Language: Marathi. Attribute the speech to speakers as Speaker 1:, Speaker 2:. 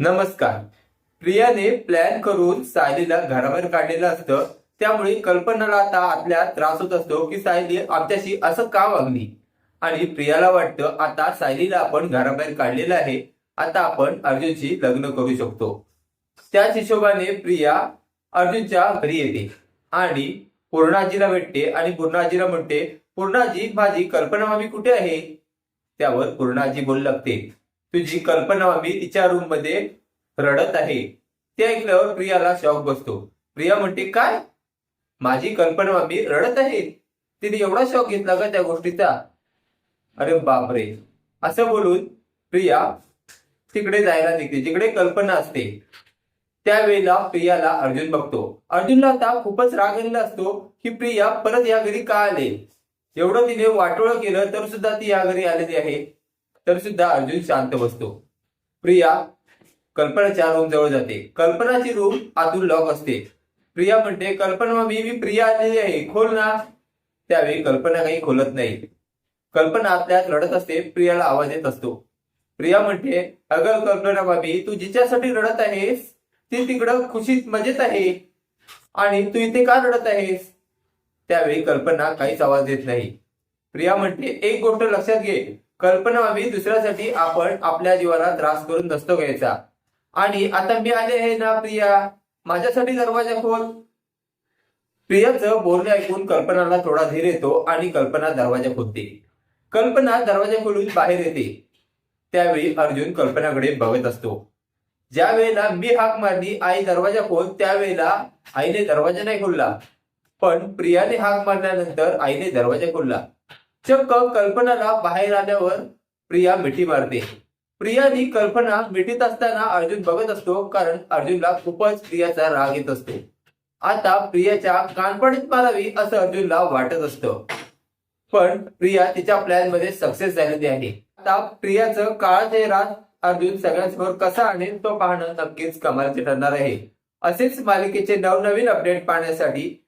Speaker 1: नमस्कार. प्रियाने प्लॅन करून सायलीला घराबाहेर काढलेलं असतं त्यामुळे कल्पनाला आता आतल्या त्रास होत असतो की सायली आमच्याशी असं का वागली? आणि प्रियाला वाटतं आता सायलीला आपण घराबाहेर काढलेलं आहे आता आपण अर्जुनशी लग्न करू शकतो. त्याच हिशोबाने प्रिया अर्जुनच्या घरी येते. आणि पूर्णाजीला भेटते आणि पूर्णाजीला म्हणते पूर्णाजी माझी कल्पना मामी कुठे आहे? त्यावर पूर्णाजी बोलू लागते. तुझी कल्पना मामी तिच्या रूममध्ये रडत आहे. ते ऐकल्यावर प्रियाला शॉक बसतो. प्रिया म्हणते काय? माझी कल्पना मामी रडत आहे. तिने एवढा शॉक घेतला का त्या गोष्टीचा? अरे बापरे. असं बोलून प्रिया तिकडे जायला निघते जिकडे कल्पना असते. त्यावेळेला प्रियाला अर्जुन बघतो. अर्जुनला आता खूपच राग आलेला असतो की प्रिया परत या घरी का आले? एवढं तिने वाटोळ केलं तर सुद्धा ती या घरी आलेली आहे. तर सुद्धा अर्जुन शांत बसतो. प्रिया कल्पनाच्या रूम जवळ जाते. कल्पनाची रूम आतून लॉक असते. प्रिया म्हणते कल्पना मी मी प्रिया आलेली आहे. खोल ना. त्यावेळी कल्पना काही खोलत नाही. कल्पना आतल्यात रडत असते. प्रियाला आवाज येत असतो. प्रिया म्हणते अगं कल्पना मामी तू जिच्यासाठी रडत आहेस ती तिकडं खुशीत मजेत आहे. आणि तू इथे का रडत आहेस? त्यावेळी कल्पना काहीच आवाज देत नाही. प्रिया म्हणते एक गोष्ट लक्षात घे. कल्पना मामी दुसऱ्यासाठी आपण आपल्या जीवाला त्रास करून नसतो घ्यायचा. आणि आता मी आले आहे ना प्रिया. माझ्यासाठी दरवाजा खोल. प्रियाचं बोलणे ऐकून कल्पनाला थोडा धीर येतो आणि कल्पना दरवाजा खोलते. कल्पना दरवाजा खोलून बाहेर येते. त्यावेळी अर्जुन कल्पनाकडे बघत असतो. ज्या वेळेला मी हाक मारली आई दरवाजा खोल त्यावेळेला आईने दरवाजा नाही खोलला. पण प्रियाने हाक मारल्यानंतर आईने दरवाजा खोलला. चक्क कल्पनाला बाहेर आल्यावर प्रिया मिठी मारते. प्रियानी कल्पना मिठीत असताना अर्जुन बघत असतो कारण अर्जुनला खूपच प्रियाचा राग येत असतो. आता प्रियाच्या कानपडीत मारावी असं अर्जुनला वाटत असतं. पण प्रिया तिच्या प्लॅनमध्ये सक्सेस झालेली आहे. आता प्रियाचं काळा चेहरा अर्जुन सगळ्यांसमोर कसा आणेल तो पाहणं नक्कीच कमालचे ठरणार आहे. असेच मालिकेचे नवनवीन अपडेट पाहण्यासाठी